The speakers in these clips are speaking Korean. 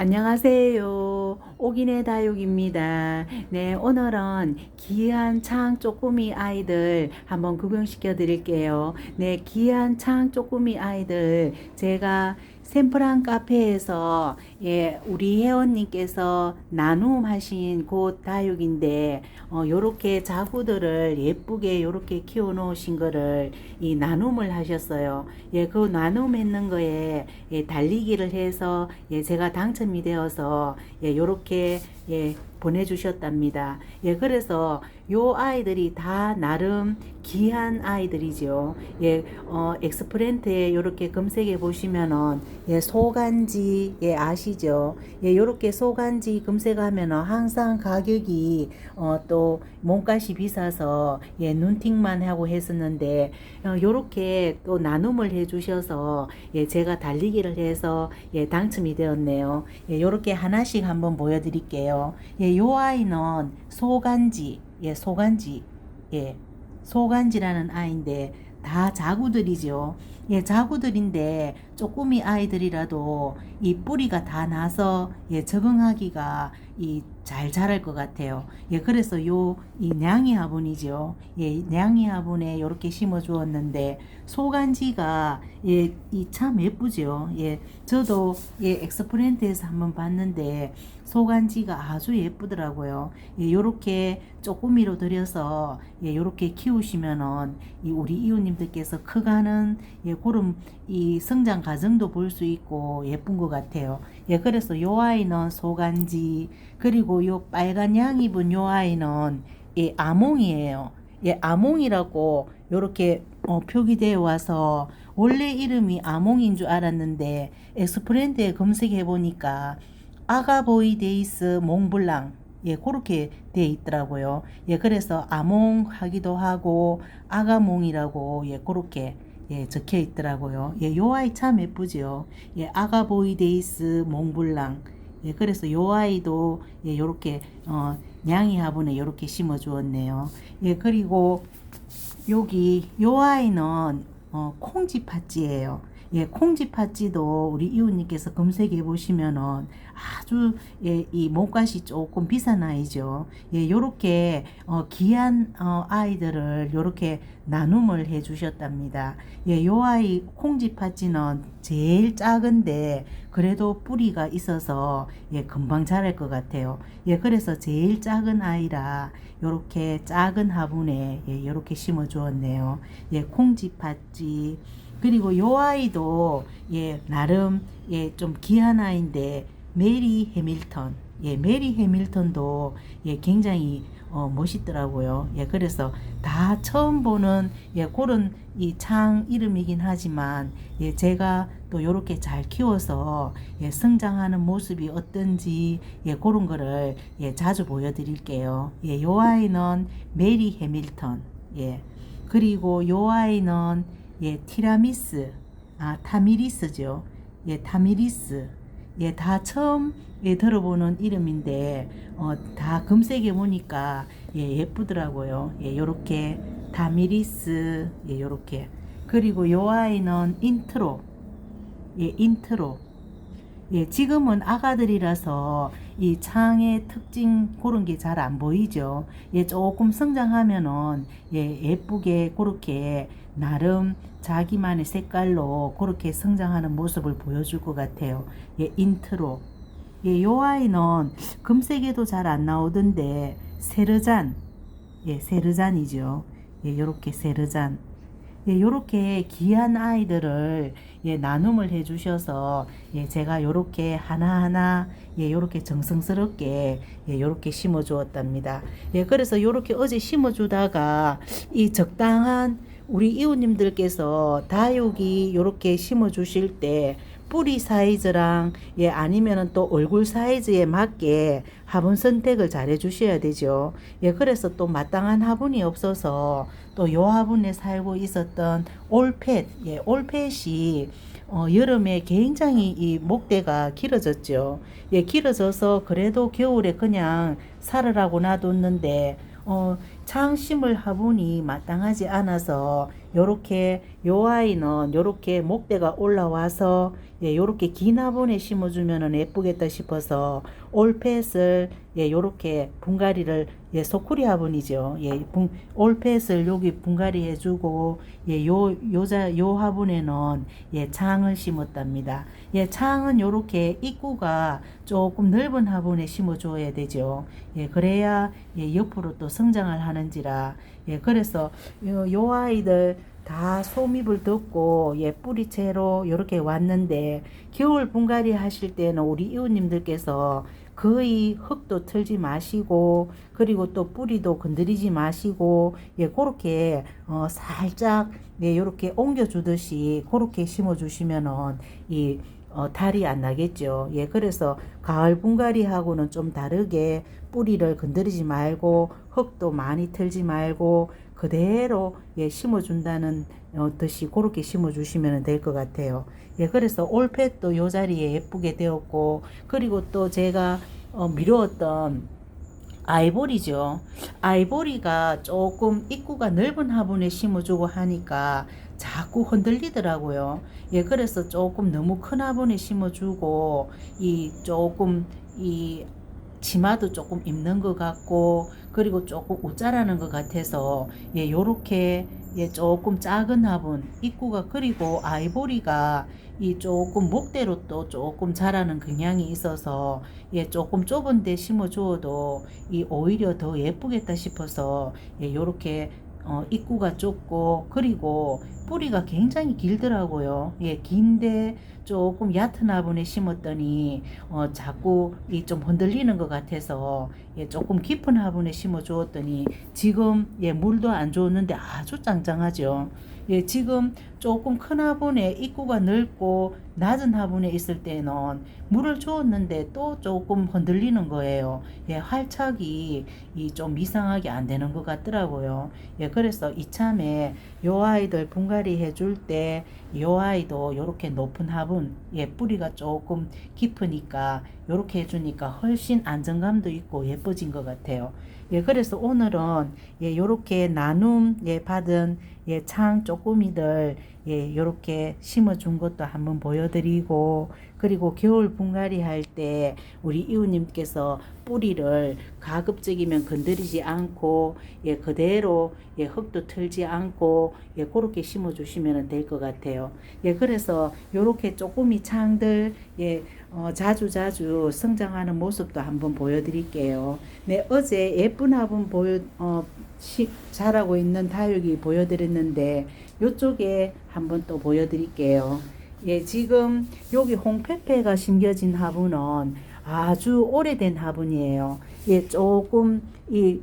안녕하세요. 오기네 다육입니다. 네, 오늘은 귀한 창 쪼꾸미 아이들 한번 구경시켜 드릴게요. 네, 귀한 창 쪼꾸미 아이들 제가 샘플한 카페에서 예, 우리 회원님께서 나눔하신 곳 다육인데 어, 요렇게 자구들을 예쁘게 요렇게 키워 놓으신 거를 이 나눔을 하셨어요. 예, 그 나눔했는 거에 예, 달리기를 해서 예, 제가 당첨이 되어서 예, 요렇게 예, 보내주셨답니다. 예, 그래서 요 아이들이 다 나름 귀한 아이들이죠. 예, 어, 엑스프렌트에 요렇게 검색해 보시면은, 예, 소간지, 예, 아시죠? 예, 요렇게 소간지 검색하면은 항상 가격이, 어, 또, 몸값이 비싸서, 예, 눈팅만 하고 했었는데, 어, 요렇게 또 나눔을 해 주셔서, 예, 제가 달리기를 해서, 예, 당첨이 되었네요. 예, 요렇게 하나씩 한번 보여드릴게요. 예, 요 아이는 소간지, 예, 소간지, 예, 소간지라는 아이인데 다 자구들이죠. 예, 자구들인데 쪼꾸미 아이들이라도 이 뿌리가 다 나서 예, 적응하기가 이잘 자랄 것 같아요. 예, 그래서 요 이 냥이 화분이죠. 예, 냥이 화분에 이렇게 심어 주었는데 소간지가 예, 이 참 예쁘죠. 예, 저도 예, 엑스프렌트에서 한번 봤는데 소간지가 아주 예쁘더라고요. 예, 요렇게 쪼꾸미로 들여서 예, 요렇게 키우시면은 이 우리 이웃님들께서 커가는 예, 그런 이 성장 과정도 볼 수 있고 예쁜 것 같아요. 예, 그래서 요 아이는 소간지 그리고 요 빨간 양 입은 요 아이는 예, 아몽이에요. 예, 아몽이라고 요렇게 어, 표기되어 와서 원래 이름이 아몽인 줄 알았는데 엑스프렌트에 검색해 보니까 아가보이 데이스 몽블랑 예, 그렇게 돼 있더라고요. 예, 그래서 아몽 하기도 하고 아가몽이라고 예, 그렇게 예, 적혀 있더라고요. 예, 요 아이 참 예쁘죠. 예, 아가보이 데이스 몽블랑. 예, 그래서 요 아이도 예, 요렇게 어, 냥이 화분에 요렇게 심어 주었네요. 예, 그리고 여기 요 아이는 어, 콩지 팥지예요. 예, 콩지 팥지도 우리 이웃님께서 검색해 보시면은 아주 예, 이 몸값이 조금 비싼 아이죠. 예, 요렇게 어, 귀한 어, 아이들을 요렇게 나눔을 해 주셨답니다. 예, 요 아이 콩지 팥지는 제일 작은데 그래도 뿌리가 있어서 예, 금방 자랄 것 같아요. 예, 그래서 제일 작은 아이라 요렇게 작은 화분에 예, 요렇게 심어 주었네요. 예, 콩지 팥지 그리고 요 아이도 예 나름 예 좀 귀한 아이인데 메리 해밀턴. 예 메리 해밀턴도 예 굉장히 어 멋있더라고요. 예 그래서 다 처음 보는 예 그런 이 창 이름이긴 하지만 예 제가 또 요렇게 잘 키워서 예 성장하는 모습이 어떤지 예 그런 거를 예 자주 보여드릴게요. 예 요 아이는 메리 해밀턴. 예. 그리고 요 아이는 예, 티라미스, 아, 타미리스죠. 예, 타미리스. 예, 다 처음 예, 들어보는 이름인데, 어, 다 검색해 보니까, 예, 예쁘더라고요. 예, 요렇게, 타미리스, 예, 요렇게. 그리고 요 아이는 인트로, 예, 인트로. 예, 지금은 아가들이라서 이 창의 특징 그런 게 잘 안 보이죠. 예, 조금 성장하면은 예, 예쁘게 그렇게 나름 자기만의 색깔로 그렇게 성장하는 모습을 보여줄 것 같아요. 예, 인트로. 예, 요 아이는 금색에도 잘 안 나오던데 세르잔. 예, 세르잔이죠. 예, 요렇게 세르잔. 예, 요렇게 귀한 아이들을 예, 나눔을 해 주셔서 예, 제가 요렇게 하나하나 예, 요렇게 정성스럽게 예, 요렇게 심어 주었답니다. 예, 그래서 요렇게 어제 심어 주다가 이 적당한 우리 이웃님들께서 다육이 요렇게 심어 주실 때 뿌리 사이즈랑 예 아니면은 또 얼굴 사이즈에 맞게 화분 선택을 잘 해주셔야 되죠. 예 그래서 또 마땅한 화분이 없어서 또 요 화분에 살고 있었던 올펫 예 올펫이 어, 여름에 굉장히 이 목대가 길어졌죠. 예, 길어져서 그래도 겨울에 그냥 살으라고 놔뒀는데 어, 창심을 화분이 마땅하지 않아서 요렇게 요 아이는 요렇게 목대가 올라와서 예, 요렇게 긴 화분에 심어주면은 예쁘겠다 싶어서 올펫을 예, 요렇게 분갈이를 예, 소쿠리 화분이죠. 예, 분, 올펫을 여기 분갈이 해주고 예, 요 요자 요 화분에는 예, 창을 심었답니다. 예, 창은 요렇게 입구가 조금 넓은 화분에 심어줘야 되죠. 예, 그래야 예, 옆으로 또 성장을 하는지라 예, 그래서 요, 요 아이들 다 소입을 듣고 예 뿌리채로 이렇게 왔는데 겨울 분갈이 하실 때는 우리 이웃님들께서 거의 흙도 털지 마시고 그리고 또 뿌리도 건드리지 마시고 예 그렇게 어 살짝 예 요렇게 옮겨 주듯이 그렇게 심어 주시면은 이 어, 달이 안 나겠죠. 예, 그래서 가을 분갈이하고는 좀 다르게 뿌리를 건드리지 말고 흙도 많이 털지 말고 그대로 예, 심어준다는 어, 듯이 그렇게 심어주시면 될 것 같아요. 예, 그래서 올펫도 요 자리에 예쁘게 되었고 그리고 또 제가 어, 미루었던 아이보리죠. 아이보리가 조금 입구가 넓은 화분에 심어주고 하니까 자꾸 흔들리더라고요. 예, 그래서 조금 너무 큰 화분에 심어주고 이 조금 이 치마도 조금 입는 것 같고 그리고 조금 우짜라는 것 같아서 예 요렇게 예 조금 작은 화분 입구가 그리고 아이보리가 이 조금 목대로 또 조금 자라는 경향이 있어서 예 조금 좁은 데 심어 주어도 이 오히려 더 예쁘겠다 싶어서 예 요렇게 어, 입구가 좁고 그리고 뿌리가 굉장히 길더라고요. 예, 긴데 조금 얕은 화분에 심었더니 어, 자꾸 이 좀 흔들리는 것 같아서 예, 조금 깊은 화분에 심어 주었더니 지금 예, 물도 안 줬는데 아주 짱짱하죠. 예, 지금 조금 큰 화분에 입구가 넓고 낮은 화분에 있을 때는 물을 주었는데 또 조금 흔들리는 거예요. 예, 활착이 이 좀 이상하게 안 되는 것 같더라고요. 예, 그래서 이참에 요 아이들 분갈이 해줄 때 요 아이도 요렇게 높은 화분, 예, 뿌리가 조금 깊으니까 요렇게 해주니까 훨씬 안정감도 있고 예뻐진 것 같아요. 예, 그래서 오늘은 예, 요렇게 나눔 예, 받은 예, 창 쪼꾸미들 예, 요렇게 심어 준 것도 한번 보여드리고 그리고 겨울 분갈이 할 때 우리 이웃님께서 뿌리를 가급적이면 건드리지 않고 예, 그대로 예, 흙도 털지 않고 예, 그렇게 심어 주시면 될 것 같아요. 예, 그래서 요렇게 쪼꾸미 창들 예, 어, 자주 자주 성장하는 모습도 한번 보여드릴게요. 네, 어제 예쁜 화분 보여 어, 시, 자라고 있는 다육이 보여드렸는데 요쪽에 한번 또 보여드릴게요. 예, 지금 여기 홍페페가 심겨진 화분은 아주 오래된 화분이에요. 예, 조금 이,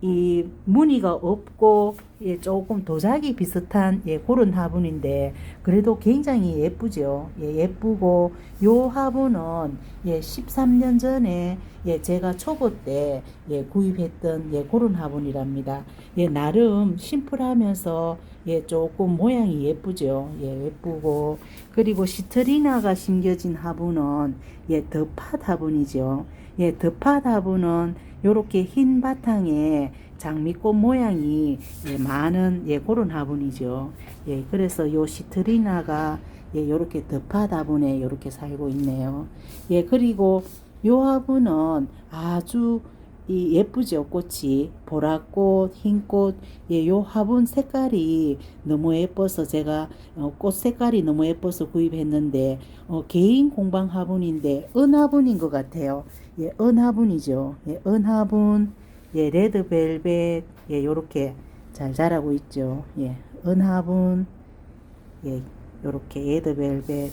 이 무늬가 없고 예, 조금 도자기 비슷한 예, 그런 화분인데 그래도 굉장히 예쁘죠. 예, 예쁘고 요 화분은 예, 13년 전에 예, 제가 초보 때 예, 구입했던 예, 그런 화분이랍니다. 예, 나름 심플하면서 예, 조금 모양이 예쁘죠. 예, 예쁘고 그리고 시트리나가 심겨진 화분은 예, 더팟 화분이죠. 예, 더팟 화분은 요렇게 흰 바탕에 장미꽃 모양이 예, 많은 예, 그런 화분이죠. 예, 그래서 요 시트리나가 예, 요렇게 덮화 화분에 요렇게 살고 있네요. 예, 그리고 요 화분은 아주 이 예쁘죠 꽃이. 보랏꽃 흰꽃. 예, 요 화분 색깔이 너무 예뻐서 제가 어, 꽃 색깔이 너무 예뻐서 구입했는데 어, 개인 공방 화분인데 은화분인 것 같아요. 예, 은화분이죠. 예, 은화분 예, 레드벨벳 예, 요렇게 잘 자라고 있죠. 예, 은화분 예, 요렇게 레드벨벳.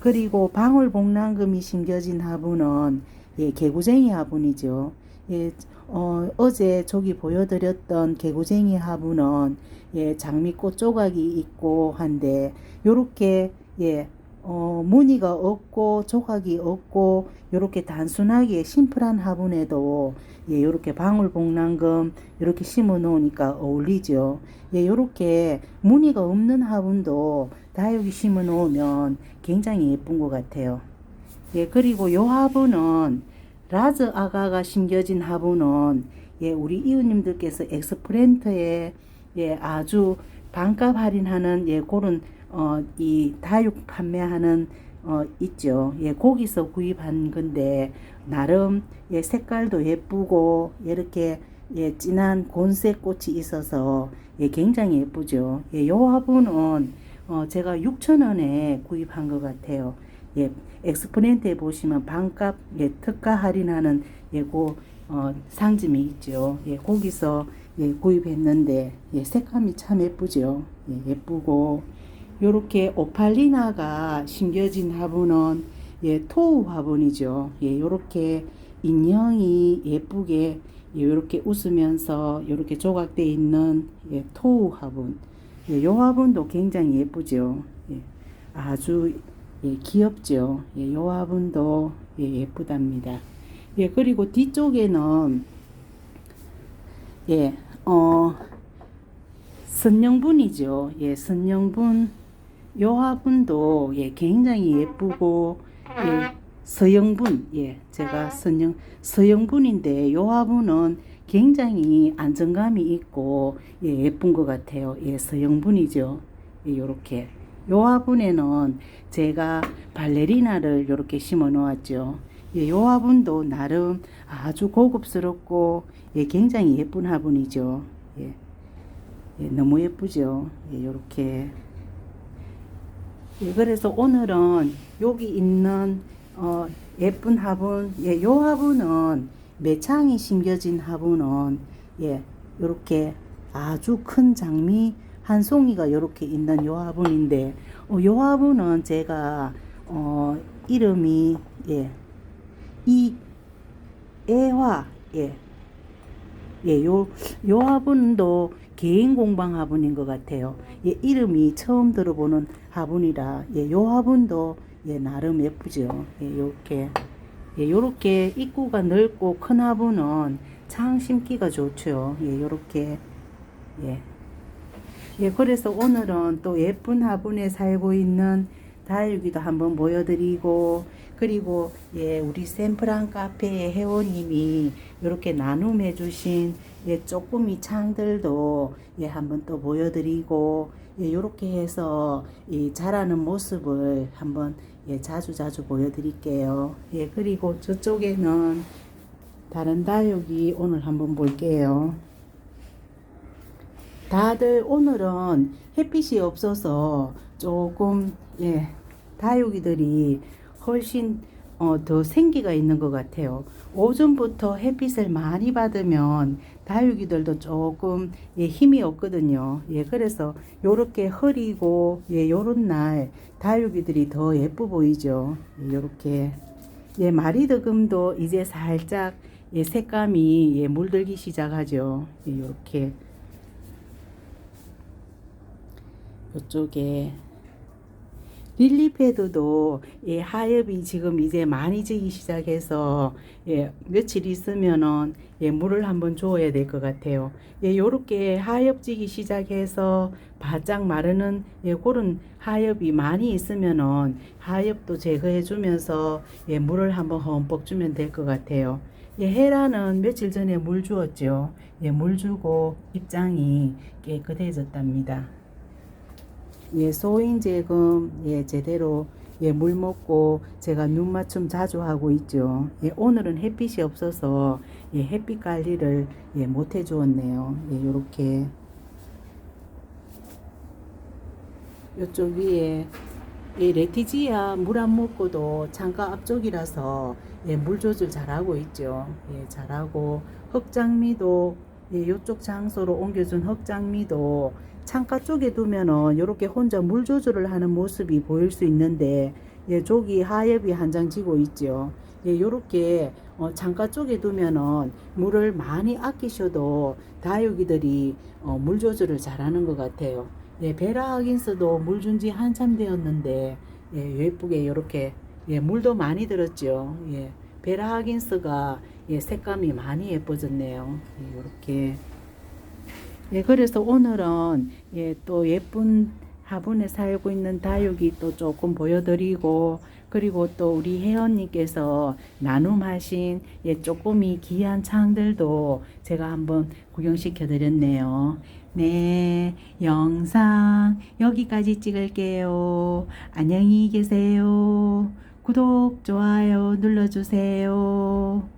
그리고 방울복랑금이 심겨진 화분은 예, 개구쟁이 화분이죠. 예, 어, 어제 저기 보여드렸던 개구쟁이 화분은 예, 장미꽃 조각이 있고 한데 요렇게 예, 어, 무늬가 없고 조각이 없고 요렇게 단순하게 심플한 화분에도 예, 요렇게 방울복랑금 이렇게 심어 놓으니까 어울리죠. 예, 요렇게 무늬가 없는 화분도 다육이 심어 놓으면 굉장히 예쁜 것 같아요. 예, 그리고 요 화분은 라즈 아가가 심겨진 화분은 예, 우리 이웃님들께서 엑스프렌트에 예, 아주 반값 할인하는 예 그런 어 이 다육 판매하는 어 있죠. 예 거기서 구입한 건데 나름 예 색깔도 예쁘고 이렇게 예 진한 곤색 꽃이 있어서 예 굉장히 예쁘죠. 예 요 화분은 어 제가 6,000원에 구입한 것 같아요. 예 엑스포넨트에 보시면 반값 예 특가 할인하는 예고 어 상점이 있죠. 예 거기서 예 구입했는데 예 색감이 참 예쁘죠. 예 예쁘고 요렇게 오팔리나가 심겨진 화분은 예 토우 화분이죠. 예 요렇게 인형이 예쁘게 예, 요렇게 웃으면서 요렇게 조각되어 있는 예 토우 화분. 예, 요 화분도 굉장히 예쁘죠. 예, 아주 예, 귀엽죠. 예, 요 화분도 예, 예쁘답니다. 예, 그리고 뒤쪽에는 예, 어, 선영분이죠. 예, 선영분 요 화분도 예, 굉장히 예쁘고 예, 서영분 예, 제가 선영 서영분인데 요 화분은 굉장히 안정감이 있고 예, 예쁜 것 같아요. 예, 서영분이죠. 예, 요렇게 요 화분에는 제가 발레리나를 요렇게 심어 놓았죠. 예, 요 화분도 나름 아주 고급스럽고 예, 굉장히 예쁜 화분이죠. 예, 예, 너무 예쁘죠. 예, 요렇게 예, 그래서 오늘은 여기 있는 어, 예쁜 화분, 예, 요 화분은 매창이 심겨진 화분은 예, 요렇게 아주 큰 장미 한 송이가 요렇게 있는 요 화분인데 어, 요 화분은 제가 어, 이름이 예, 이 애화 예, 예, 요, 요 화분도 개인 공방 화분인 것 같아요. 예, 이름이 처음 들어보는 화분이라, 예, 요 화분도, 예, 나름 예쁘죠. 예, 요렇게. 예, 요렇게 입구가 넓고 큰 화분은 창 심기가 좋죠. 예, 요렇게. 예. 예, 그래서 오늘은 또 예쁜 화분에 살고 있는 다육이도 한번 보여드리고, 그리고 예, 우리 샘플한 카페의 회원님이 이렇게 나눔해 주신 예, 쪼꾸미 창들도 예, 한번 또 보여드리고, 예, 요렇게 해서 이 자라는 모습을 한번 예, 자주 자주 보여드릴게요. 예, 그리고 저쪽에는 다른 다육이 오늘 한번 볼게요. 다들 오늘은 햇빛이 없어서 조금 예 다육이들이 훨씬 어, 더 생기가 있는 것 같아요. 오전부터 햇빛을 많이 받으면 다육이들도 조금 예, 힘이 없거든요. 예, 그래서 요렇게 흐리고 예, 요런 날 다육이들이 더 예뻐 보이죠. 예, 요렇게 예, 마리드금도 이제 살짝 예, 색감이 예, 물들기 시작하죠. 예, 요렇게 요쪽에 릴리패드도 예, 하엽이 지금 이제 많이 지기 시작해서 예, 며칠 있으면은 예, 물을 한번 줘야 될 것 같아요. 예, 요렇게 하엽 지기 시작해서 바짝 마르는 예, 그런 하엽이 많이 있으면은 하엽도 제거해 주면서 예, 물을 한번 흠뻑 주면 될 것 같아요. 예, 헤라는 며칠 전에 물 주었죠. 예, 물 주고 입장이 깨끗해졌답니다. 예, 소인제금 예, 제대로 예, 물 먹고 제가 눈 맞춤 자주 하고 있죠. 예, 오늘은 햇빛이 없어서 예, 햇빛 관리를 예, 못 해주었네요. 예, 요렇게 요쪽 위에 이 레티지아 물 안 먹고도 창가 앞쪽이라서 예, 물 조절 잘하고 있죠. 예, 잘하고 흑장미도 예, 요쪽 장소로 옮겨준 흑장미도 창가 쪽에 두면은 이렇게 혼자 물 조절을 하는 모습이 보일 수 있는데 예, 저기 하엽이 한 장 지고 있죠. 예, 요렇게 어, 창가 쪽에 두면은 물을 많이 아끼셔도 다육이들이 어, 물 조절을 잘하는 것 같아요. 예, 베라 하긴스도 물 준 지 한참 되었는데 예, 예쁘게 요렇게 예, 물도 많이 들었죠. 예, 베라 하긴스가 예, 색감이 많이 예뻐졌네요. 예, 요렇게 예, 그래서 오늘은 예, 또 예쁜 화분에 살고 있는 다육이 또 조금 보여드리고 그리고 또 우리 혜원님께서 나눔하신 예, 쪼꼬미 귀한 창들도 제가 한번 구경시켜 드렸네요. 네, 영상 여기까지 찍을게요. 안녕히 계세요. 구독, 좋아요 눌러주세요.